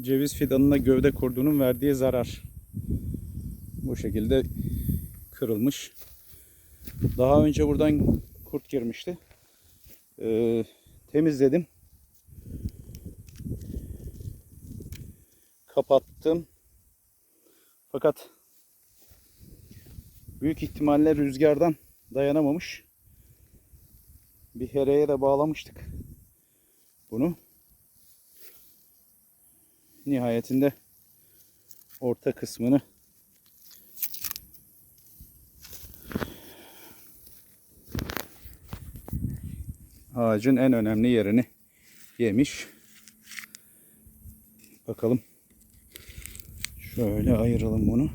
ceviz fidanına gövde kurduğunun verdiği zarar. Bu şekilde kırılmış. Daha önce buradan kurt girmişti. Ee, temizledim. Kapattım. Fakat büyük ihtimalle rüzgardan dayanamamış. Bir hereye de bağlamıştık bunu. Nihayetinde orta kısmını ağacın en önemli yerini yemiş. Bakalım. Şöyle ayıralım bunu.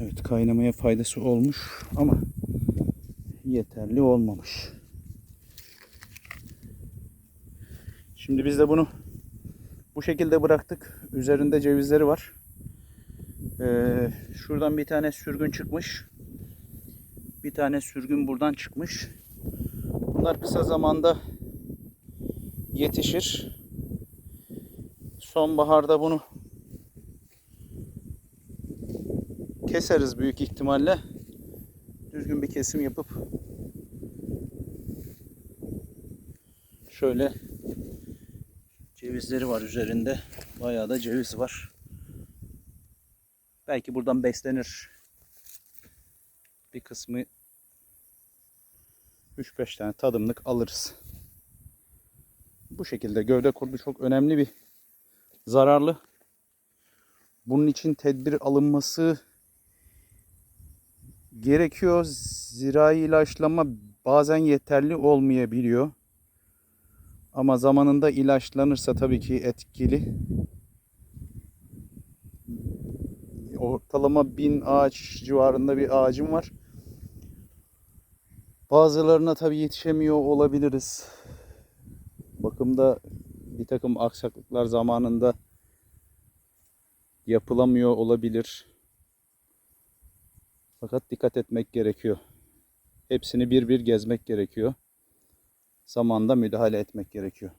Evet kaynamaya faydası olmuş ama yeterli olmamış. Şimdi biz de bunu bu şekilde bıraktık. Üzerinde cevizleri var. Ee, şuradan bir tane sürgün çıkmış. Bir tane sürgün buradan çıkmış. Bunlar kısa zamanda yetişir. Sonbaharda bunu keseriz büyük ihtimalle. Düzgün bir kesim yapıp şöyle cevizleri var üzerinde. Bayağı da ceviz var. Belki buradan beslenir. Bir kısmı 3-5 tane tadımlık alırız. Bu şekilde gövde kurdu çok önemli bir zararlı. Bunun için tedbir alınması gerekiyor. Zirai ilaçlama bazen yeterli olmayabiliyor. Ama zamanında ilaçlanırsa tabii ki etkili. Ortalama bin ağaç civarında bir ağacım var. Bazılarına tabii yetişemiyor olabiliriz. Bakımda bir takım aksaklıklar zamanında yapılamıyor olabilir. Fakat dikkat etmek gerekiyor. Hepsini bir bir gezmek gerekiyor. Zamanda müdahale etmek gerekiyor.